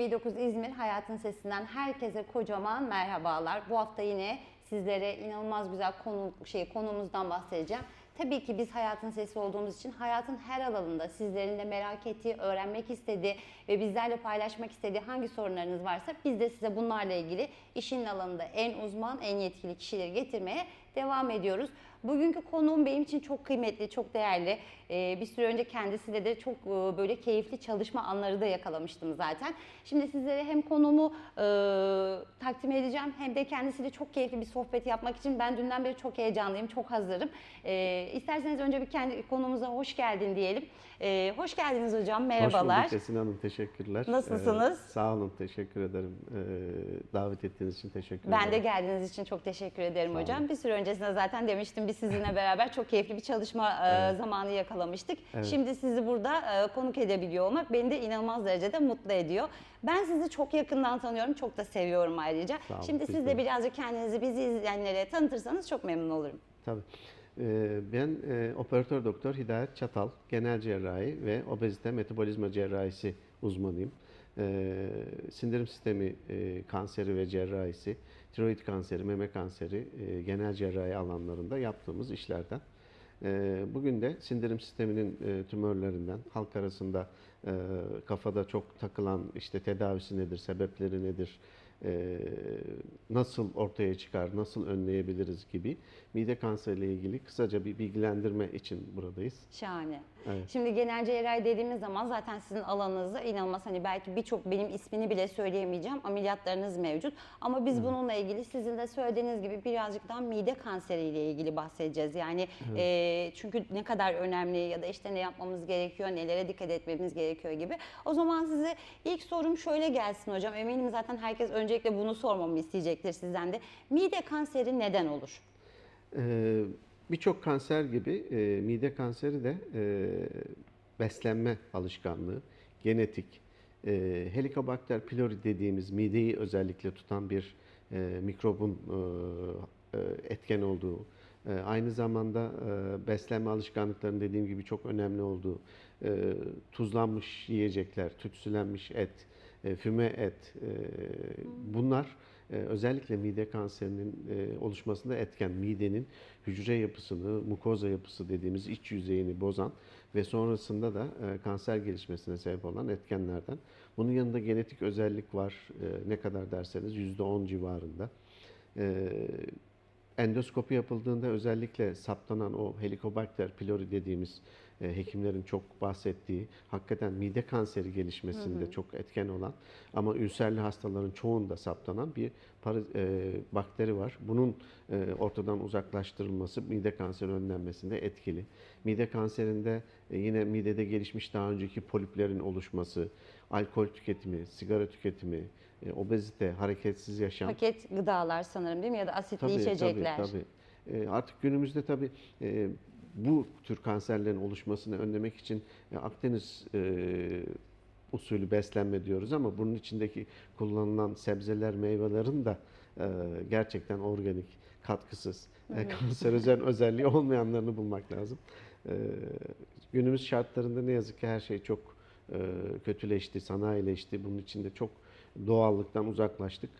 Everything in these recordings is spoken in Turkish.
TV9 İzmir Hayatın Sesinden herkese kocaman merhabalar. Bu hafta yine sizlere inanılmaz güzel konu şey konumuzdan bahsedeceğim. Tabii ki biz hayatın sesi olduğumuz için hayatın her alanında sizlerin de merak ettiği, öğrenmek istediği ve bizlerle paylaşmak istediği hangi sorunlarınız varsa biz de size bunlarla ilgili işin alanında en uzman, en yetkili kişileri getirmeye devam ediyoruz. Bugünkü konuğum benim için çok kıymetli, çok değerli. Ee, bir süre önce kendisiyle de çok e, böyle keyifli çalışma anları da yakalamıştım zaten. Şimdi sizlere hem konumu e, takdim edeceğim hem de kendisiyle çok keyifli bir sohbet yapmak için ben dünden beri çok heyecanlıyım, çok hazırım. E, isterseniz önce bir kendi konumuza hoş geldin diyelim. E, hoş geldiniz hocam, merhabalar. Hoş bulduk Esin Hanım, teşekkürler. Nasılsınız? Ee, sağ olun, teşekkür ederim. Ee, davet ettiğiniz için teşekkür Ben de ederim. geldiğiniz için çok teşekkür ederim hocam. Bir süre öncesinde zaten demiştim biz sizinle beraber çok keyifli bir çalışma e, zamanı yakalamıştık. Evet. Şimdi sizi burada e, konuk edebiliyor olmak beni de inanılmaz derecede mutlu ediyor. Ben sizi çok yakından tanıyorum, çok da seviyorum ayrıca. Olun, Şimdi siz de. de birazcık kendinizi bizi izleyenlere tanıtırsanız çok memnun olurum. Tabii. Ee, ben e, operatör doktor Hidayet Çatal, genel cerrahi ve obezite metabolizma cerrahisi uzmanıyım. Ee, sindirim sistemi e, kanseri ve cerrahisi, tiroid kanseri, meme kanseri, e, genel cerrahi alanlarında yaptığımız işlerden. Ee, Bugün de sindirim sisteminin e, tümörlerinden halk arasında e, kafada çok takılan işte tedavisi nedir, sebepleri nedir, e, nasıl ortaya çıkar, nasıl önleyebiliriz gibi mide kanseriyle ilgili kısaca bir bilgilendirme için buradayız. Şahane. Evet. Şimdi genel cerrahi dediğimiz zaman zaten sizin alanınızda inanılmaz hani belki birçok benim ismini bile söyleyemeyeceğim ameliyatlarınız mevcut. Ama biz bununla ilgili sizin de söylediğiniz gibi birazcık daha mide kanseriyle ilgili bahsedeceğiz. Yani e, çünkü ne kadar önemli ya da işte ne yapmamız gerekiyor, nelere dikkat etmemiz gerekiyor gibi. O zaman size ilk sorum şöyle gelsin hocam. Eminim zaten herkes öncelikle bunu sormamı isteyecektir sizden de. Mide kanseri neden olur? Ee, Birçok kanser gibi e, mide kanseri de e, beslenme alışkanlığı, genetik, e, Helicobacter pylori dediğimiz mideyi özellikle tutan bir e, mikrobun e, e, etken olduğu, e, aynı zamanda e, beslenme alışkanlıklarının dediğim gibi çok önemli olduğu, e, tuzlanmış yiyecekler, tütsülenmiş et, e, füme et, e, bunlar e, özellikle mide kanserinin oluşmasında etken midenin hücre yapısını, mukoza yapısı dediğimiz iç yüzeyini bozan ve sonrasında da kanser gelişmesine sebep olan etkenlerden. Bunun yanında genetik özellik var. Ne kadar derseniz %10 civarında. Endoskopi yapıldığında özellikle saptanan o Helicobacter pylori dediğimiz hekimlerin çok bahsettiği hakikaten mide kanseri gelişmesinde çok etken olan ama ülserli hastaların çoğunda saptanan bir para- e, bakteri var. Bunun e, ortadan uzaklaştırılması mide kanseri önlenmesinde etkili. Mide kanserinde e, yine midede gelişmiş daha önceki poliplerin oluşması, alkol tüketimi, sigara tüketimi, e, obezite, hareketsiz yaşam. Paket gıdalar sanırım değil mi ya da asitli içecekler. Tabii, tabii. Ee, artık günümüzde tabii e, bu tür kanserlerin oluşmasını önlemek için e, Akdeniz e, usulü beslenme diyoruz ama bunun içindeki kullanılan sebzeler, meyvelerin de e, gerçekten organik, katkısız, e, kanserojen özelliği olmayanlarını bulmak lazım. E, günümüz şartlarında ne yazık ki her şey çok e, kötüleşti, sanayileşti. Bunun içinde çok doğallıktan uzaklaştık.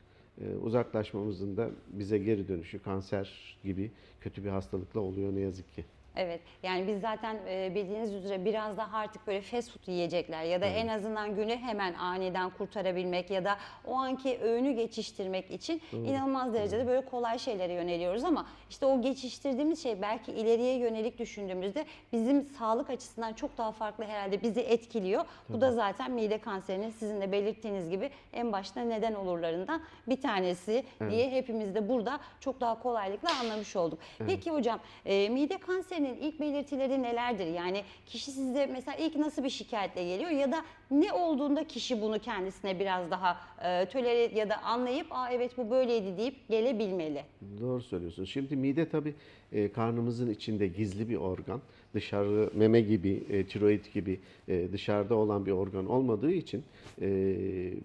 Ee, uzaklaşmamızın da bize geri dönüşü kanser gibi kötü bir hastalıkla oluyor ne yazık ki. Evet yani biz zaten e, bildiğiniz üzere biraz daha artık böyle fast food yiyecekler ya da en azından günü hemen aniden kurtarabilmek ya da o anki öğünü geçiştirmek için inanılmaz derecede böyle kolay şeylere yöneliyoruz ama işte o geçiştirdiğimiz şey belki ileriye yönelik düşündüğümüzde bizim sağlık açısından çok daha farklı herhalde bizi etkiliyor. Bu da zaten mide kanserinin sizin de belirttiğiniz gibi en başta neden olurlarından bir tanesi diye hepimiz de burada çok daha kolaylıkla anlamış olduk. Peki hocam e, mide kanserinin ilk belirtileri nelerdir? Yani kişi sizde mesela ilk nasıl bir şikayetle geliyor ya da ne olduğunda kişi bunu kendisine biraz daha e, tölere ya da anlayıp aa evet bu böyleydi deyip gelebilmeli. Doğru söylüyorsun. Şimdi mide tabii e, karnımızın içinde gizli bir organ. Dışarı meme gibi, e, tiroid gibi e, dışarıda olan bir organ olmadığı için e,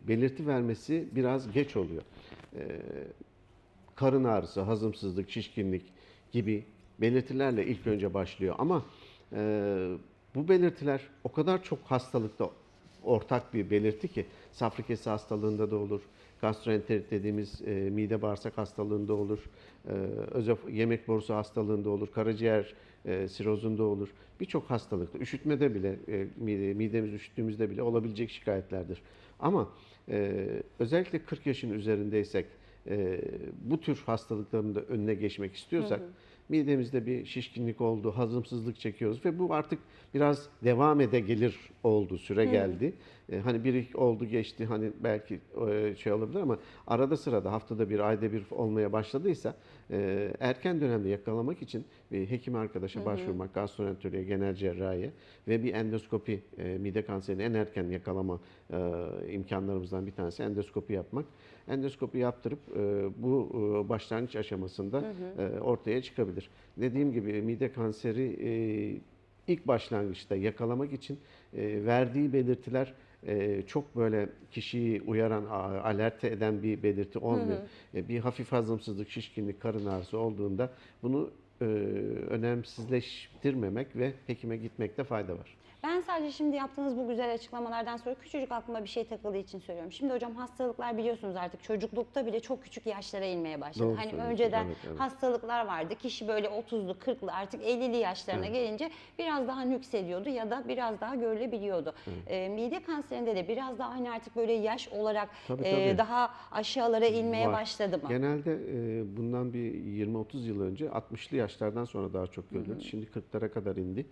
belirti vermesi biraz geç oluyor. E, karın ağrısı, hazımsızlık, şişkinlik gibi belirtilerle ilk önce başlıyor. Ama e, bu belirtiler o kadar çok hastalıkta ortak bir belirti ki safra kesi hastalığında da olur. Gastroenterit dediğimiz e, mide bağırsak hastalığında olur. E, özef- yemek borusu hastalığında olur. Karaciğer e, sirozunda olur. Birçok hastalıkta, üşütmede bile, e, mide, midemiz üşüttüğümüzde bile olabilecek şikayetlerdir. Ama e, özellikle 40 yaşın üzerindeysek, e, bu tür hastalıkların da önüne geçmek istiyorsak, midemizde bir şişkinlik oldu, hazımsızlık çekiyoruz ve bu artık biraz devam ede gelir oldu, süre geldi. E, hani bir oldu geçti hani belki e, şey olabilir ama arada sırada haftada bir, ayda bir olmaya başladıysa e, erken dönemde yakalamak için hekim arkadaşa başvurmak, gastroenterolojiye, genel cerrahiye ve bir endoskopi, e, mide kanserini en erken yakalama e, imkanlarımızdan bir tanesi endoskopi yapmak. Endoskopi yaptırıp e, bu e, başlangıç aşamasında e, ortaya çıkabilir. Dediğim gibi mide kanseri e, ilk başlangıçta yakalamak için e, verdiği belirtiler e, çok böyle kişiyi uyaran, alerte eden bir belirti olmuyor. E, bir hafif hazımsızlık, şişkinlik, karın ağrısı olduğunda bunu önemsizleştirmemek ve hekime gitmekte fayda var. Sadece şimdi yaptığınız bu güzel açıklamalardan sonra küçücük aklıma bir şey takıldığı için söylüyorum. Şimdi hocam hastalıklar biliyorsunuz artık çocuklukta bile çok küçük yaşlara inmeye başladı. Doğru hani önceden evet, evet. hastalıklar vardı. Kişi böyle 30'lu, 40'lı artık 50'li yaşlarına gelince biraz daha nüksediyordu ya da biraz daha görülebiliyordu. Ee, mide kanserinde de biraz daha hani artık böyle yaş olarak Tabii, e, tabii. daha aşağılara inmeye Var. başladı mı? Genelde e, bundan bir 20-30 yıl önce 60'lı yaşlardan sonra daha çok görülürdü. Şimdi 40'lara kadar indi.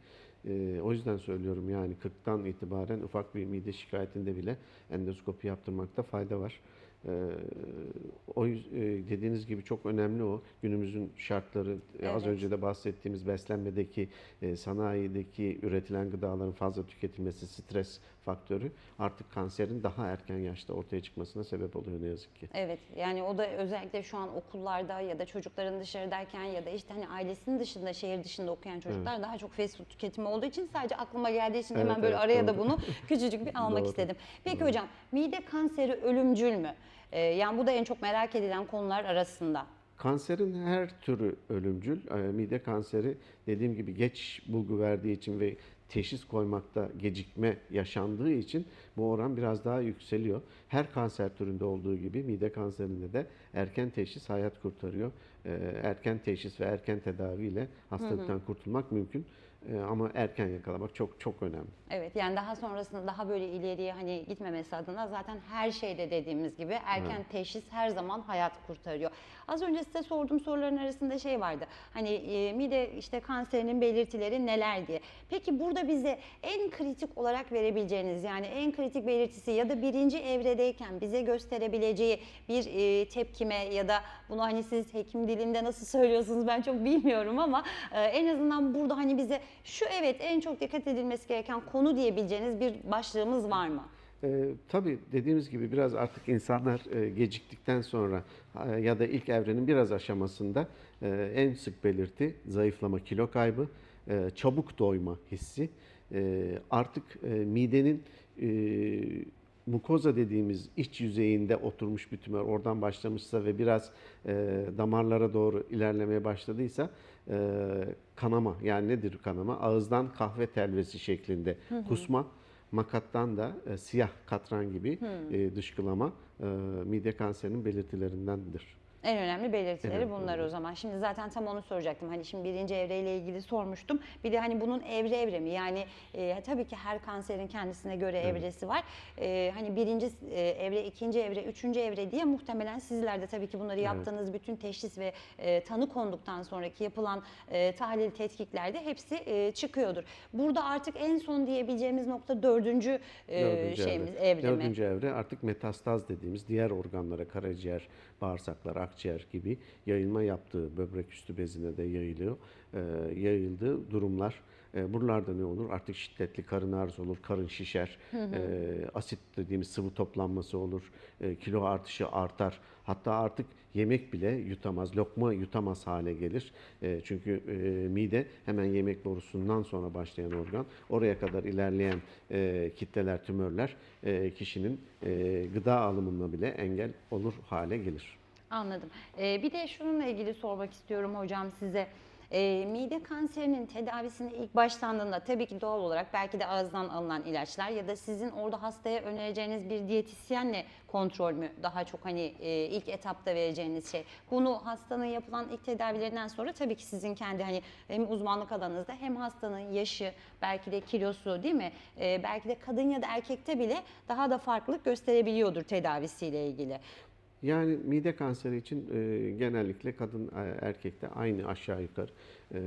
E, o yüzden söylüyorum yani 40'tan itibaren ufak bir mide şikayetinde bile endoskopi yaptırmakta fayda var. E, o e, dediğiniz gibi çok önemli o. Günümüzün şartları e, az Evet. önce de bahsettiğimiz beslenmedeki, e, sanayideki üretilen gıdaların fazla tüketilmesi, stres faktörü artık kanserin daha erken yaşta ortaya çıkmasına sebep oluyor ne yazık ki. Evet yani o da özellikle şu an okullarda ya da çocukların dışarıdayken ya da işte hani ailesinin dışında şehir dışında okuyan çocuklar daha çok fast food tüketimi olduğu için sadece aklıma geldiği için Evet, hemen böyle evet, araya da doğru. bunu küçücük bir almak Doğru. istedim. Peki hocam mide kanseri ölümcül mü? Ee, yani bu da en çok merak edilen konular arasında. Kanserin her türü ölümcül. Ee, Mide kanseri dediğim gibi geç bulgu verdiği için ve teşhis koymakta gecikme yaşandığı için bu oran biraz daha yükseliyor. Her kanser türünde olduğu gibi mide kanserinde de erken teşhis hayat kurtarıyor. Ee, Erken teşhis ve erken tedaviyle hastalıktan kurtulmak mümkün. Ee, Ama erken yakalamak çok çok önemli. Evet yani daha sonrasında daha böyle ileriye hani gitmemesi adına zaten her şeyde dediğimiz gibi erken teşhis her zaman hayat kurtarıyor. Az önce size sorduğum soruların arasında şey vardı. Hani e, mide işte kanserinin belirtileri neler diye. Peki burada bize en kritik olarak verebileceğiniz yani en kritik belirtisi ya da birinci evredeyken bize gösterebileceği bir e, tepkime ya da bunu hani siz hekim dilinde nasıl söylüyorsunuz ben çok bilmiyorum ama e, en azından burada hani bize şu evet en çok dikkat edilmesi gereken konu diyebileceğiniz bir başlığımız var mı? Ee, tabii dediğimiz gibi biraz artık insanlar e, geciktikten sonra e, ya da ilk evrenin biraz aşamasında e, en sık belirti zayıflama, kilo kaybı, e, çabuk doyma hissi. E, artık e, midenin e, mukoza dediğimiz iç yüzeyinde oturmuş bir tümör oradan başlamışsa ve biraz e, damarlara doğru ilerlemeye başladıysa e, kanama yani nedir kanama? Ağızdan kahve telvesi şeklinde kusma makattan da e, siyah katran gibi e, dışkılama e, mide kanserinin belirtilerindendir. En önemli belirtileri Evet, bunlar evet. o zaman. Şimdi zaten tam onu soracaktım. Hani şimdi birinci evreyle ilgili sormuştum. Bir de hani bunun evre evre mi? Yani e, tabii ki her kanserin kendisine göre evresi var. E, hani birinci e, evre, ikinci evre, üçüncü evre diye muhtemelen sizler de tabii ki bunları yaptığınız bütün teşhis ve e, tanı konduktan sonraki yapılan e, tahlil tetkiklerde hepsi e, çıkıyordur. Burada artık en son diyebileceğimiz nokta dördüncü, e, Dördüncü şeyimiz evre. evre mi? Dördüncü evre artık metastaz dediğimiz diğer organlara, karaciğer, bağırsaklar, akciğer gibi yayılma yaptığı böbrek üstü bezine de yayılıyor. Ee, yayıldığı durumlar. Ee, buralarda ne olur? Artık şiddetli karın ağrısı olur, karın şişer, ee, asit dediğimiz sıvı toplanması olur, ee, kilo artışı artar. Hatta artık yemek bile yutamaz, lokma yutamaz hale gelir. Ee, çünkü e, mide hemen yemek borusundan sonra başlayan organ. Oraya kadar ilerleyen e, kitleler, tümörler e, kişinin e, gıda alımına bile engel olur hale gelir. Anladım. Ee, bir de şununla ilgili sormak istiyorum hocam size. Ee, mide kanserinin tedavisine ilk başlandığında tabii ki doğal olarak belki de ağızdan alınan ilaçlar ya da sizin orada hastaya önereceğiniz bir diyetisyenle kontrol mü daha çok hani e, ilk etapta vereceğiniz şey. Bunu hastanın yapılan ilk tedavilerinden sonra tabii ki sizin kendi hani hem uzmanlık alanınızda hem hastanın yaşı belki de kilosu değil mi? Ee, belki de kadın ya da erkekte bile daha da farklılık gösterebiliyordur tedavisiyle ilgili. Yani mide kanseri için e, genellikle kadın e, erkekte aynı aşağı yukarı. E,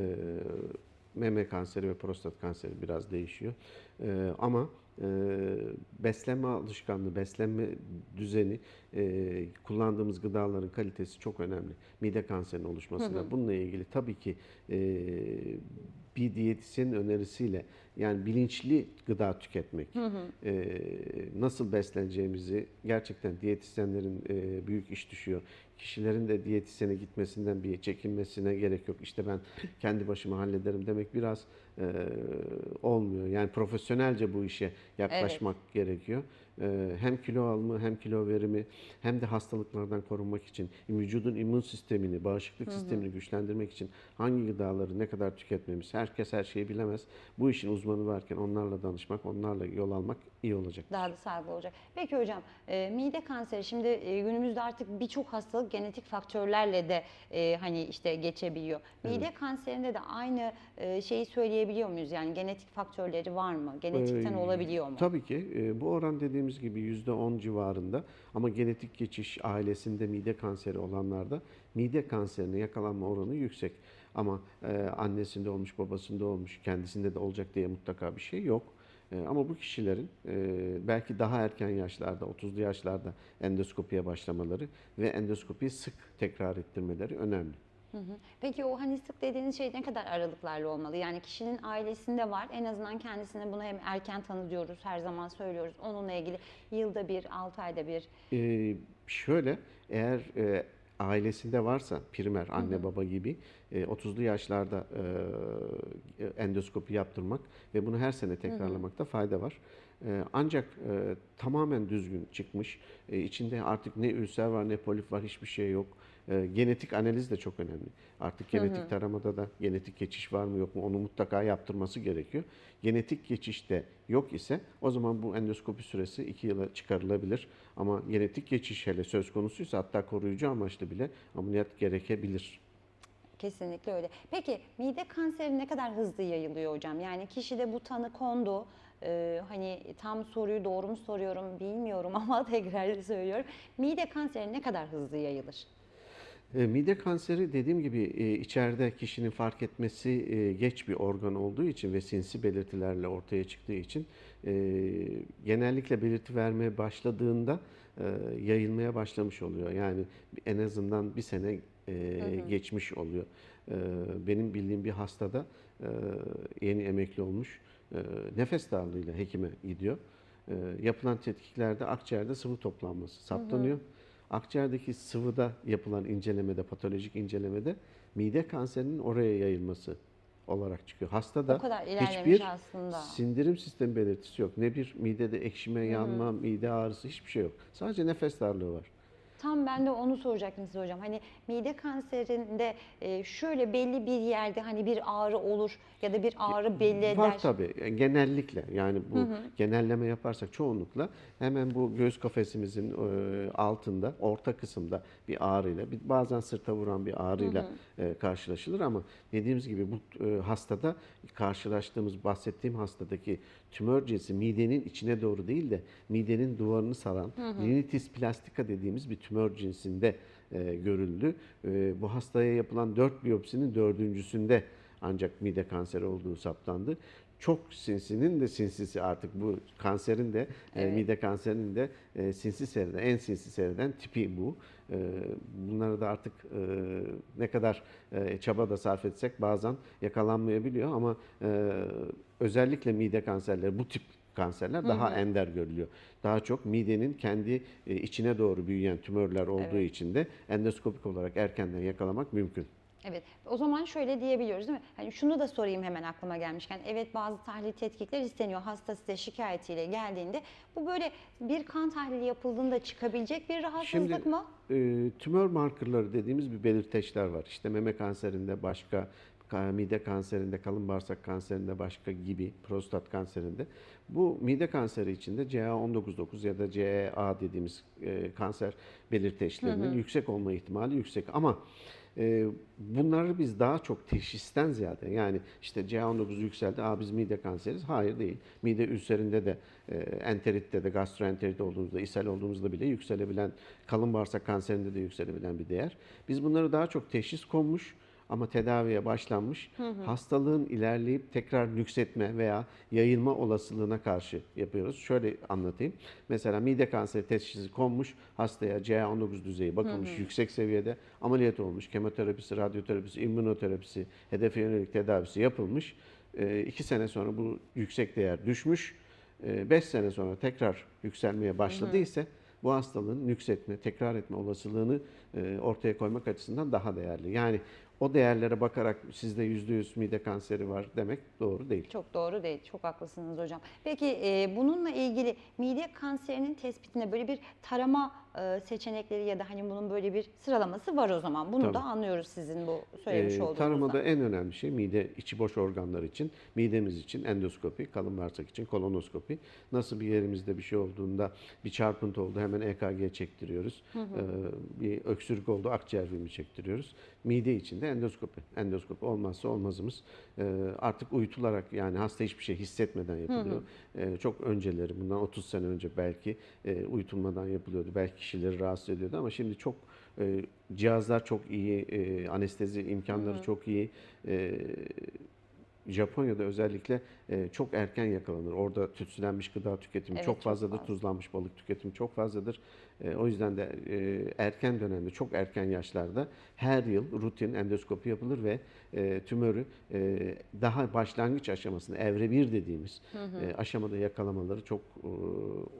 meme kanseri ve prostat kanseri biraz değişiyor. E, ama e, beslenme alışkanlığı, beslenme düzeni, e, kullandığımız gıdaların kalitesi çok önemli. Mide kanserinin oluşmasında. Bununla ilgili tabii ki e, bir diyetisyenin önerisiyle yani bilinçli gıda tüketmek, e, nasıl besleneceğimizi gerçekten diyetisyenlerin e, büyük iş düşüyor. Kişilerin de diyetisyene gitmesinden bir çekinmesine gerek yok. İşte ben kendi başıma hallederim demek biraz e, olmuyor. Yani profesyonelce bu işe yaklaşmak gerekiyor. E, hem kilo alımı hem kilo verimi hem de hastalıklardan korunmak için vücudun immün sistemini, bağışıklık sistemini güçlendirmek için hangi gıdaları ne kadar tüketmemiz. Herkes her şeyi bilemez. Bu işin uzmanı varken onlarla danışmak, onlarla yol almak iyi olacak. Daha da sağlıklı olacak. Peki hocam e, mide kanseri şimdi e, günümüzde artık birçok hastalık genetik faktörlerle de e, hani işte geçebiliyor. Mide kanserinde de aynı e, şeyi söyleyebiliyor muyuz? Yani genetik faktörleri var mı? Genetikten Ee, olabiliyor mu? Tabii ki. E, bu oran dediğimiz gibi %10 civarında ama genetik geçiş ailesinde mide kanseri olanlarda mide kanserine yakalanma oranı yüksek. Ama e, annesinde olmuş, babasında olmuş, kendisinde de olacak diye mutlaka bir şey yok. E, ama bu kişilerin e, belki daha erken yaşlarda, 30'lu yaşlarda endoskopiye başlamaları ve endoskopiyi sık tekrar ettirmeleri önemli. Peki o hani sık dediğiniz şey ne kadar aralıklarla olmalı? Yani kişinin ailesinde var. En azından kendisine bunu hem erken tanı diyoruz, her zaman söylüyoruz. Onunla ilgili yılda bir, altı ayda bir. Ee, şöyle eğer e, ailesinde varsa primer anne baba gibi e, 30'lu yaşlarda e, endoskopi yaptırmak ve bunu her sene tekrarlamakta fayda var. E, ancak e, tamamen düzgün çıkmış, e, içinde artık ne ülser var ne polip var hiçbir şey yok. E, genetik analiz de çok önemli. Artık genetik taramada da genetik geçiş var mı yok mu onu mutlaka yaptırması gerekiyor. Genetik geçiş de yok ise o zaman bu endoskopi süresi 2 yıla çıkarılabilir. Ama genetik geçiş hele söz konusuysa hatta koruyucu amaçlı bile ameliyat gerekebilir. Kesinlikle öyle. Peki mide kanseri ne kadar hızlı yayılıyor hocam? Yani kişide bu tanı kondu. Ee, hani tam soruyu doğru mu soruyorum bilmiyorum ama tekrar söylüyorum. Mide kanseri ne kadar hızlı yayılır? E, Mide kanseri dediğim gibi e, içeride kişinin fark etmesi e, geç bir organ olduğu için ve sinsi belirtilerle ortaya çıktığı için genellikle belirti vermeye başladığında yayılmaya başlamış oluyor. Yani en azından bir sene e, geçmiş oluyor. E, benim bildiğim bir hastada e, yeni emekli olmuş e, nefes darlığıyla hekime gidiyor. E, yapılan tetkiklerde akciğerde sıvı toplanması saptanıyor. Akciğerdeki sıvıda yapılan incelemede, patolojik incelemede mide kanserinin oraya yayılması olarak çıkıyor. Hastada hiçbir aslında. sindirim sistemi belirtisi yok. Ne bir midede ekşime, yanma, mide ağrısı hiçbir şey yok. Sadece nefes darlığı var. Tam ben de onu soracaktım size hocam. Hani mide kanserinde e, şöyle belli bir yerde hani bir ağrı olur ya da bir ağrı belli eder. Var tabii. Yani Genellikle yani bu genelleme yaparsak çoğunlukla hemen bu göğüs kafesimizin e, altında, orta kısımda bir ağrıyla, bir- bazen sırta vuran bir ağrıyla e, karşılaşılır ama dediğimiz gibi bu e, hastada karşılaştığımız, bahsettiğim hastadaki tümör cinsi midenin içine doğru değil de midenin duvarını saran rinitis plastika dediğimiz bir tümör cinsinde e, görüldü. E, bu hastaya yapılan 4 biyopsinin dördüncüsünde ancak mide kanseri olduğu saptandı. Çok sinsinin de sinsisi artık bu kanserin de e, mide kanserinin de e, sinsi seyreden, en sinsi seyreden tipi bu. E, bunları da artık e, ne kadar e, çaba da sarf etsek bazen yakalanmayabiliyor ama e, özellikle mide kanserleri bu tip kanserler daha ender görülüyor. Daha çok midenin kendi e, içine doğru büyüyen tümörler olduğu Evet. için de endoskopik olarak erkenden yakalamak mümkün. Evet. O zaman şöyle diyebiliyoruz değil mi? Hani şunu da sorayım hemen aklıma gelmişken. Evet bazı tahlil tetkikler isteniyor. Hasta size şikayetiyle geldiğinde bu böyle bir kan tahlili yapıldığında çıkabilecek bir rahatsızlık Şimdi- mı? E, tümör markerları dediğimiz bir belirteçler var. İşte meme kanserinde başka, ka- mide kanserinde, kalın bağırsak kanserinde, başka gibi prostat kanserinde. Bu mide kanseri içinde CA199 ya da CEA dediğimiz e, kanser belirteçlerinin yüksek olma ihtimali yüksek ama e, bunları biz daha çok teşhisten ziyade yani işte CA19 yükseldi, aa biz mide kanseriz. Hayır değil. Mide ülserinde de, e, enteritte de, gastroenterit olduğumuzda, ishal olduğumuzda bile yükselebilen, kalın bağırsak kanserinde de yükselebilen bir değer. Biz bunları daha çok teşhis konmuş ama tedaviye başlanmış. Hastalığın ilerleyip tekrar nüksetme veya yayılma olasılığına karşı yapıyoruz. Şöyle anlatayım. Mesela mide kanseri teşhisi konmuş, hastaya CA19 düzeyi bakılmış yüksek seviyede, ameliyat olmuş, kemoterapisi, radyoterapisi, immünoterapisi, hedefe yönelik tedavisi yapılmış. Ee, iki sene sonra bu yüksek değer düşmüş. 5 sene sonra tekrar yükselmeye başladıysa bu hastalığın nüksetme, tekrar etme olasılığını e, ortaya koymak açısından daha değerli. Yani o değerlere bakarak sizde %100 mide kanseri var demek doğru değil. Çok doğru değil. Çok haklısınız hocam. Peki e, bununla ilgili mide kanserinin tespitinde böyle bir tarama e, seçenekleri ya da hani bunun böyle bir sıralaması var o zaman. Bunu Tabii. da anlıyoruz sizin bu söylemiş Ee, olduğunuzda. taramada en önemli şey mide içi boş organlar için, midemiz için endoskopi, kalın bağırsak için kolonoskopi. Nasıl bir yerimizde bir şey olduğunda bir çarpıntı oldu hemen EKG çektiriyoruz. Ee, bir öksürük oldu akciğer filmi çektiriyoruz. Mide için de endoskopi. Endoskopi olmazsa olmazımız. Ee, artık uyutularak yani hasta hiçbir şey hissetmeden yapılıyor. Ee, çok önceleri bundan 30 sene önce belki e, uyutulmadan yapılıyordu. Belki kişileri rahatsız ediyordu ama şimdi çok e, cihazlar çok iyi, e, anestezi imkanları çok iyi. E, Japonya'da özellikle e, çok erken yakalanır. Orada tütsülenmiş gıda tüketimi Evet, çok çok fazladır, fazla. tuzlanmış balık tüketimi çok fazladır. E, o yüzden de e, erken dönemde, çok erken yaşlarda her yıl rutin endoskopi yapılır ve e, tümörü e, daha başlangıç aşamasında, evre 1 dediğimiz e, aşamada yakalamaları çok e,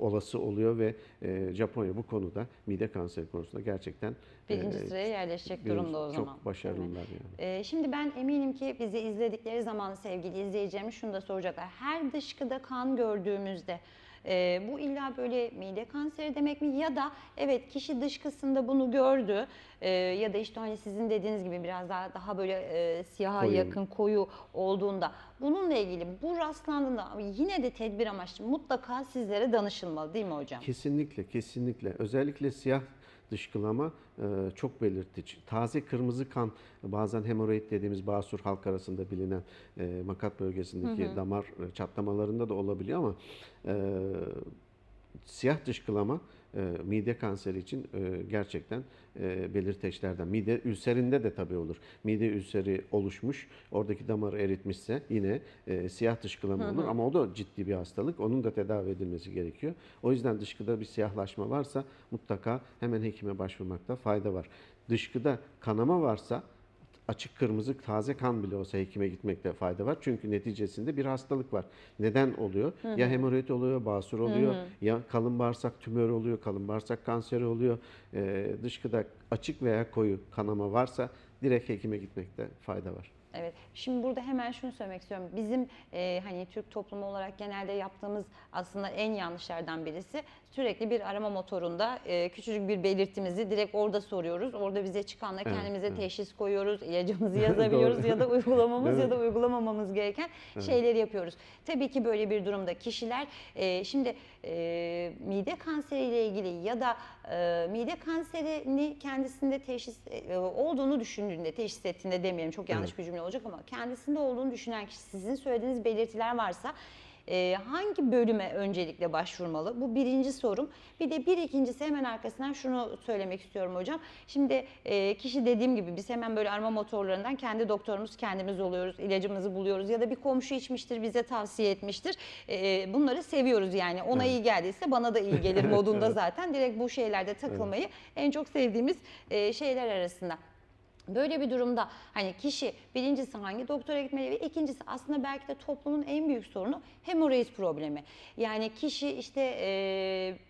olası oluyor ve e, Japonya bu konuda mide kanseri konusunda gerçekten Birinci e, sıraya yerleşecek bir- durumda o zaman. Çok başarılılar yani. Ee, şimdi ben eminim ki bizi izledikleri zaman sevgili izleyicilerimiz şunu da soracaklar. Her dışkıda kan gördüğümüzde e, bu illa böyle mide kanseri demek mi ya da evet kişi dışkısında bunu gördü e, ya da işte hani sizin dediğiniz gibi biraz daha daha böyle e, siyaha Koyu. yakın koyu olduğunda bununla ilgili bu rastlandığında yine de tedbir amaçlı mutlaka sizlere danışılmalı değil mi hocam? Kesinlikle, kesinlikle. Özellikle siyah dışkılama e, çok belirtici. Taze kırmızı kan bazen hemoroid dediğimiz basur halk arasında bilinen e, makat bölgesindeki damar e, çatlamalarında da olabiliyor ama siyah dışkılama mide kanseri için gerçekten belirteçlerden. Mide ülserinde de tabii olur. Mide ülseri oluşmuş, oradaki damarı eritmişse yine e, siyah dışkılama olur ama o da ciddi bir hastalık. Onun da tedavi edilmesi gerekiyor. O yüzden dışkıda bir siyahlaşma varsa mutlaka hemen hekime başvurmakta fayda var. Dışkıda kanama varsa açık kırmızı taze kan bile olsa hekime gitmekte fayda var. Çünkü neticesinde bir hastalık var. Neden oluyor? Ya hemoroid oluyor, basur oluyor, ya kalın bağırsak tümörü oluyor, kalın bağırsak kanseri oluyor. Ee, dışkıda açık veya koyu kanama varsa direkt hekime gitmekte fayda var. Evet. Şimdi burada hemen şunu söylemek istiyorum. Bizim e, hani Türk toplumu olarak genelde yaptığımız aslında en yanlışlardan birisi sürekli bir arama motorunda e, küçücük bir belirtimizi direkt orada soruyoruz. Orada bize çıkanla Evet, kendimize evet. teşhis koyuyoruz, ilacımızı yazabiliyoruz ya da uygulamamız ya da uygulamamamız gereken şeyleri yapıyoruz. Tabii ki böyle bir durumda kişiler e, şimdi e, mide kanseriyle ilgili ya da e, mide kanserini kendisinde teşhis e, olduğunu düşündüğünde, teşhis ettiğinde demeyelim çok yanlış bir cümle olacak ama kendisinde olduğunu düşünen kişi sizin söylediğiniz belirtiler varsa e, hangi bölüme öncelikle başvurmalı? Bu birinci sorum. Bir de bir ikincisi hemen arkasından şunu söylemek istiyorum hocam. Şimdi e, kişi dediğim gibi biz hemen böyle arama motorlarından kendi doktorumuz kendimiz oluyoruz. ilacımızı buluyoruz ya da bir komşu içmiştir bize tavsiye etmiştir. E, bunları seviyoruz yani. Ona iyi geldiyse bana da iyi gelir modunda zaten. Direkt bu şeylerde takılmayı en çok sevdiğimiz e, şeyler arasında. Böyle bir durumda hani kişi birincisi hangi doktora gitmeli ve ikincisi aslında belki de toplumun en büyük sorunu hemoroid problemi. Yani kişi işte e,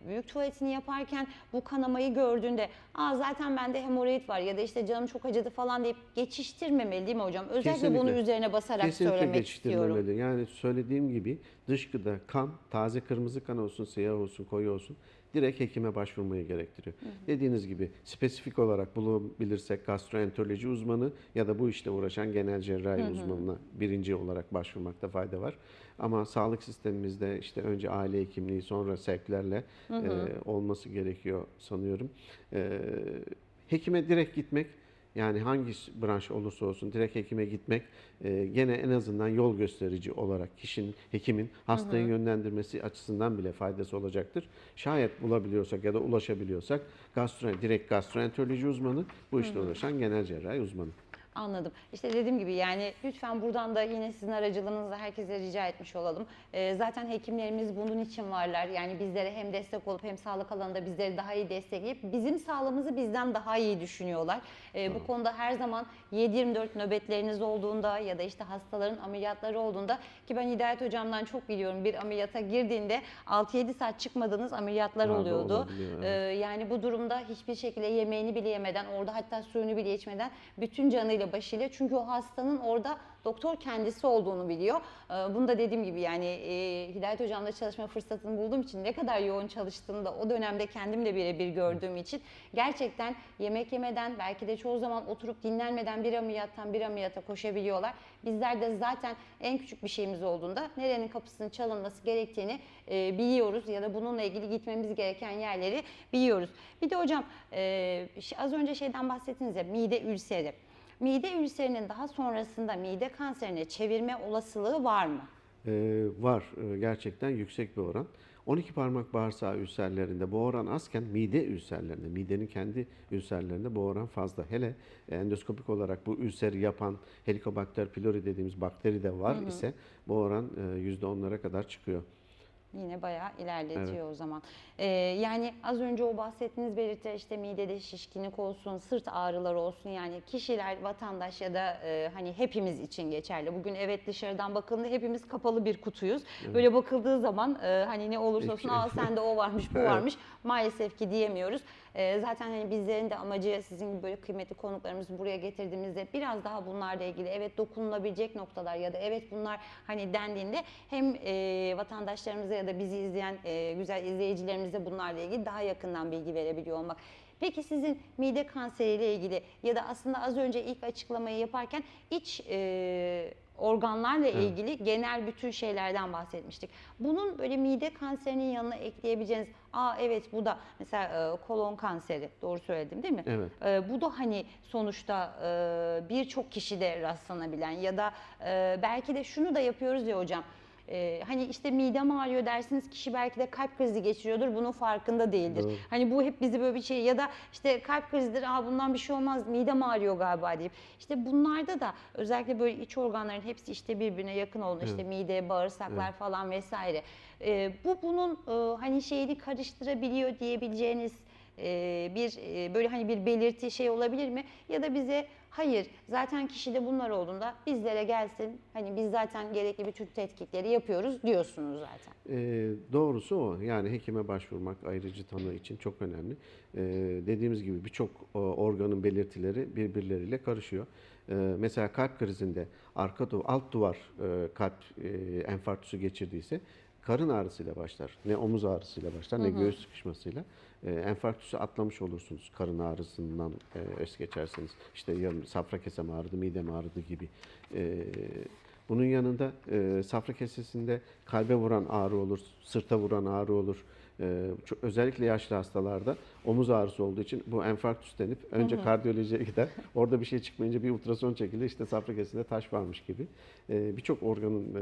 büyük tuvaletini yaparken bu kanamayı gördüğünde Aa, zaten bende hemoroid var ya da işte canım çok acıdı falan deyip geçiştirmemeli değil mi hocam? Özellikle Kesinlikle. bunu üzerine basarak Kesinlikle söylemek istiyorum. geçiştirmemeli. Yani söylediğim gibi dışkıda kan, taze kırmızı kan olsun, siyah olsun, koyu olsun direkt hekime başvurmayı gerektiriyor. Dediğiniz gibi spesifik olarak bulabilirsek gastroenteroloji uzmanı ya da bu işte uğraşan genel cerrahi uzmanına birinci olarak başvurmakta fayda var. Ama sağlık sistemimizde işte önce aile hekimliği sonra sevklerle e, olması gerekiyor sanıyorum. E, hekime direkt gitmek yani hangi branş olursa olsun direkt hekime gitmek e, gene en azından yol gösterici olarak kişinin, hekimin hastayı yönlendirmesi açısından bile faydası olacaktır. Şayet bulabiliyorsak ya da ulaşabiliyorsak gastro, direkt gastroenteroloji uzmanı, bu işle uğraşan genel cerrahi uzmanı. Anladım. İşte dediğim gibi yani lütfen buradan da yine sizin aracılığınızla herkese rica etmiş olalım. Ee, zaten hekimlerimiz bunun için varlar. Yani bizlere hem destek olup hem sağlık alanında bizleri daha iyi destekleyip bizim sağlığımızı bizden daha iyi düşünüyorlar. Ee, bu konuda her zaman 7-24 nöbetleriniz olduğunda ya da işte hastaların ameliyatları olduğunda ki ben Hidayet hocamdan çok biliyorum bir ameliyata girdiğinde 6-7 saat çıkmadığınız ameliyatlar da oluyordu. evet. Ee, yani bu durumda hiçbir şekilde yemeğini bile yemeden, orada hatta suyunu bile içmeden bütün canıyla başıyla çünkü o hastanın orada doktor kendisi olduğunu biliyor. Ee, Bunu da dediğim gibi yani e, Hidayet Hocam'la çalışma fırsatını bulduğum için ne kadar yoğun çalıştığını da o dönemde kendimle birebir gördüğüm için gerçekten yemek yemeden belki de çoğu zaman oturup dinlenmeden bir ameliyattan bir ameliyata koşabiliyorlar. Bizler de zaten en küçük bir şeyimiz olduğunda nerenin kapısının çalınması gerektiğini e, biliyoruz ya da bununla ilgili gitmemiz gereken yerleri biliyoruz. Bir de hocam e, az önce şeyden bahsettiniz ya mide ülseri. Mide ülserinin daha sonrasında mide kanserine çevirme olasılığı var mı? Ee, var Ee, gerçekten yüksek bir oran. 12 parmak bağırsağı ülserlerinde bu oran azken mide ülserlerinde, midenin kendi ülserlerinde bu oran fazla. Hele endoskopik olarak bu ülseri yapan Helicobacter pylori dediğimiz bakteri de var ise bu oran e, %10'lara kadar çıkıyor. Yine bayağı ilerletiyor o zaman. Ee, yani az önce o bahsettiğiniz belirtiler işte midede şişkinlik olsun, sırt ağrıları olsun yani kişiler, vatandaş ya da e, hani hepimiz için geçerli. Bugün evet dışarıdan bakıldığında hepimiz kapalı bir kutuyuz. Böyle bakıldığı zaman e, hani ne olursa olsun aa sende o varmış bu varmış maalesef ki diyemiyoruz. E, zaten hani bizlerin de amacı sizin gibi böyle kıymetli konuklarımızı buraya getirdiğimizde biraz daha bunlarla ilgili evet dokunulabilecek noktalar ya da evet bunlar hani dendiğinde hem e, vatandaşlarımıza ya da bizi izleyen e, güzel izleyicilerimize bunlarla ilgili daha yakından bilgi verebiliyor olmak. Peki sizin mide kanseriyle ilgili ya da aslında az önce ilk açıklamayı yaparken iç e, organlarla ilgili genel bütün şeylerden bahsetmiştik. Bunun böyle mide kanserinin yanına ekleyebileceğiniz, aa evet bu da mesela e, kolon kanseri, doğru söyledim değil mi? Evet. E, bu da hani sonuçta e, birçok kişide rastlanabilen ya da e, belki de şunu da yapıyoruz ya hocam. E, hani işte midem ağrıyor dersiniz kişi belki de kalp krizi geçiriyordur bunun farkında değildir. Doğru. Hani bu hep bizi böyle bir şey ya da işte kalp krizidir aa bundan bir şey olmaz midem ağrıyor galiba deyip. İşte bunlarda da özellikle böyle iç organların hepsi işte birbirine yakın olduğunda işte mide, bağırsaklar falan vesaire. E, bu bunun e, hani şeyini karıştırabiliyor diyebileceğiniz e, bir e, böyle hani bir belirti şey olabilir mi? Ya da bize hayır zaten kişide bunlar olduğunda bizlere gelsin hani biz zaten gerekli bütün tetkikleri yapıyoruz diyorsunuz zaten. Ee, doğrusu o. Yani hekime başvurmak ayrıcı tanı için çok önemli. Ee, dediğimiz gibi birçok o, organın belirtileri birbirleriyle karışıyor. Ee, mesela kalp krizinde arka du- alt duvar e, kalp e, enfarktüsü geçirdiyse karın ağrısıyla başlar. Ne omuz ağrısıyla başlar ne göğüs sıkışmasıyla. E, enfarktüsü atlamış olursunuz karın ağrısından es geçerseniz. İşte yarın safra kesem ağrıdı, midem ağrıdı gibi. E, bunun yanında e, safra kesesinde kalbe vuran ağrı olur, sırta vuran ağrı olur. Çok, özellikle yaşlı hastalarda omuz ağrısı olduğu için bu enfarktüs denip önce kardiyolojiye gider. Orada bir şey çıkmayınca bir ultrason çekilir. İşte safra kesesinde taş varmış gibi. Birçok organın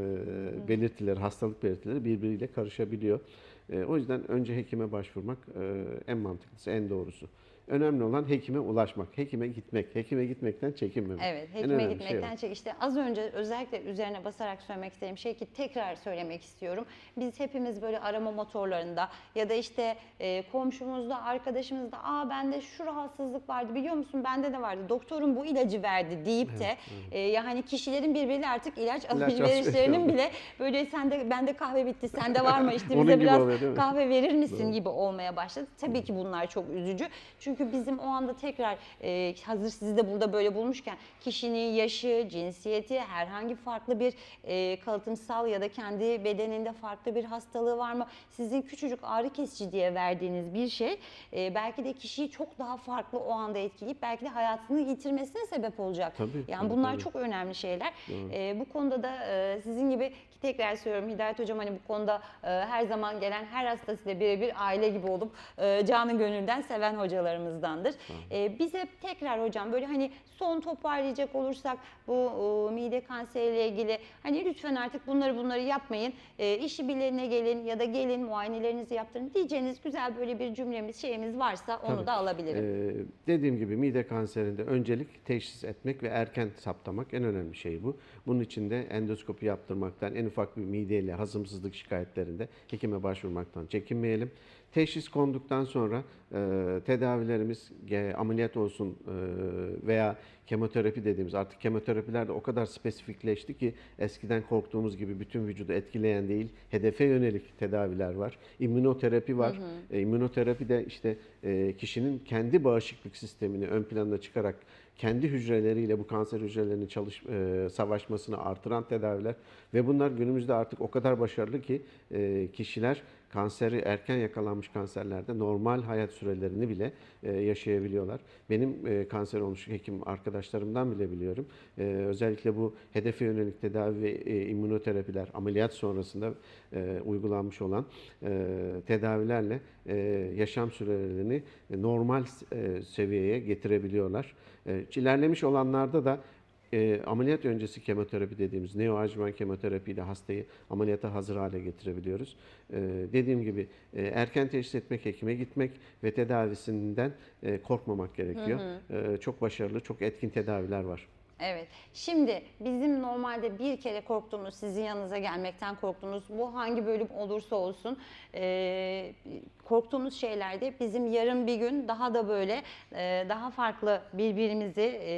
belirtileri, hastalık belirtileri birbiriyle karışabiliyor. E, o yüzden önce hekime başvurmak e, en mantıklısı, en doğrusu. Önemli olan hekime ulaşmak, hekime gitmek, hekime gitmekten çekinmemek. Evet, hekime önemli şey gitmekten çek. İşte az önce özellikle üzerine basarak söylemek istediğim şey ki tekrar söylemek istiyorum. Biz hepimiz böyle arama motorlarında ya da işte e, komşumuzda, arkadaşımızda aa bende şu rahatsızlık vardı biliyor musun bende de vardı. Doktorum bu ilacı verdi deyip de e, yani kişilerin birbiriyle artık ilaç alışverişlerinin alışverişi bile böyle sende bende kahve bitti, sende var mı işte bize biraz oluyor, kahve verir misin gibi olmaya başladı. Tabii ki bunlar çok üzücü. Çünkü Çünkü bizim o anda tekrar e, hazır sizi de burada böyle bulmuşken kişinin yaşı, cinsiyeti, herhangi farklı bir e, kalıtımsal ya da kendi bedeninde farklı bir hastalığı var mı? Sizin küçücük ağrı kesici diye verdiğiniz bir şey e, belki de kişiyi çok daha farklı o anda etkileyip belki de hayatını yitirmesine sebep olacak. Tabii, yani tabii, bunlar tabii. çok önemli şeyler. E, bu konuda da e, sizin gibi tekrar söylüyorum Hidayet Hocam hani bu konuda e, her zaman gelen her hastasıyla birebir aile gibi olup e, canı gönülden seven hocalarımızdandır. E, bize tekrar hocam böyle hani son toparlayacak olursak bu e, mide kanseriyle ilgili hani lütfen artık bunları bunları yapmayın. E, işi bilenine gelin ya da gelin muayenelerinizi yaptırın diyeceğiniz güzel böyle bir cümlemiz şeyimiz varsa onu Tabii. da alabilirim. Ee, dediğim gibi mide kanserinde öncelik teşhis etmek ve erken saptamak en önemli şey bu. Bunun için de endoskopi yaptırmaktan, en ufak bir mideyle hazımsızlık şikayetlerinde hekime başvurmaktan çekinmeyelim. Teşhis konduktan sonra e, tedavilerimiz e, ameliyat olsun e, veya kemoterapi dediğimiz artık kemoterapiler de o kadar spesifikleşti ki eskiden korktuğumuz gibi bütün vücudu etkileyen değil, hedefe yönelik tedaviler var. İmmünoterapi var. E, immünoterapi de işte e, kişinin kendi bağışıklık sistemini ön plana çıkarak kendi hücreleriyle bu kanser hücrelerinin çalış, e, savaşmasını artıran tedaviler ve bunlar günümüzde artık o kadar başarılı ki e, kişiler kanseri erken yakalanmış kanserlerde normal hayat sürelerini bile e, yaşayabiliyorlar. Benim e, kanser olmuş hekim arkadaşlarımdan bile biliyorum. E, özellikle bu hedefe yönelik tedavi ve immünoterapiler ameliyat sonrasında uygulanmış olan tedavilerle yaşam sürelerini normal seviyeye getirebiliyorlar. İlerlemiş olanlarda da e, ameliyat öncesi kemoterapi dediğimiz neoadjüvan kemoterapiyle hastayı ameliyata hazır hale getirebiliyoruz. E, dediğim gibi e, erken teşhis etmek, hekime gitmek ve tedavisinden e, korkmamak gerekiyor. E, çok başarılı, çok etkin tedaviler var. Evet. Şimdi bizim normalde bir kere korktuğumuz, sizin yanınıza gelmekten korktuğumuz, bu hangi bölüm olursa olsun e, korktuğumuz şeylerde bizim yarın bir gün daha da böyle e, daha farklı birbirimizi e,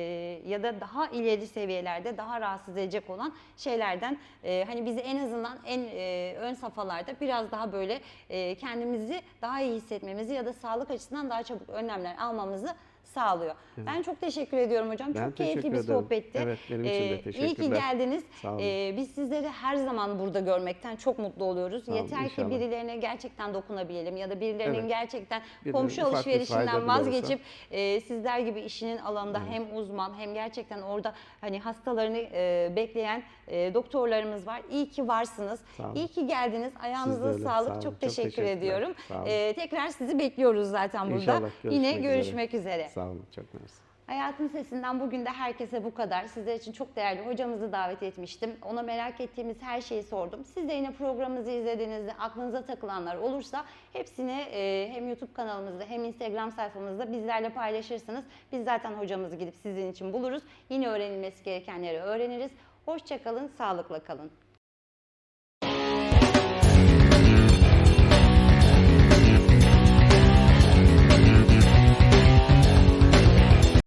ya da daha ileri seviyelerde daha rahatsız edecek olan şeylerden e, hani bizi en azından en e, ön safhalarda biraz daha böyle e, kendimizi daha iyi hissetmemizi ya da sağlık açısından daha çabuk önlemler almamızı sağlıyor. Ben çok teşekkür ediyorum hocam. Ben çok keyifli bir ederim. sohbetti. Evet, benim için de Ee, İyi ki teşekkürler. geldiniz. Sağ olun. Ee, biz sizleri her zaman burada görmekten çok mutlu oluyoruz. olun, Yeter inşallah. ki birilerine gerçekten dokunabilelim ya da birilerinin Evet. gerçekten Birine komşu alışverişinden vazgeçip e, sizler gibi işinin alanında hem uzman hem gerçekten orada hani hastalarını e, bekleyen e, doktorlarımız var. İyi ki varsınız. Sağ. İyi ki geldiniz. Ayağınıza sağlık. Sağ olun. Çok Çok teşekkür teşekkürler. ediyorum. Sağ. Ee, tekrar sizi bekliyoruz zaten burada. İnşallah Yine görüşmek üzere. görüşmek üzere. Sağ olun, çok mersi. Hayatın Sesi'nden bugün de herkese bu kadar. Sizler için çok değerli hocamızı davet etmiştim. Ona merak ettiğimiz her şeyi sordum. Siz de yine programımızı izlediğinizde aklınıza takılanlar olursa hepsini e, hem YouTube kanalımızda hem Instagram sayfamızda bizlerle paylaşırsınız. Biz zaten hocamızı gidip sizin için buluruz. Yine öğrenilmesi gerekenleri öğreniriz. Hoşçakalın, sağlıkla kalın.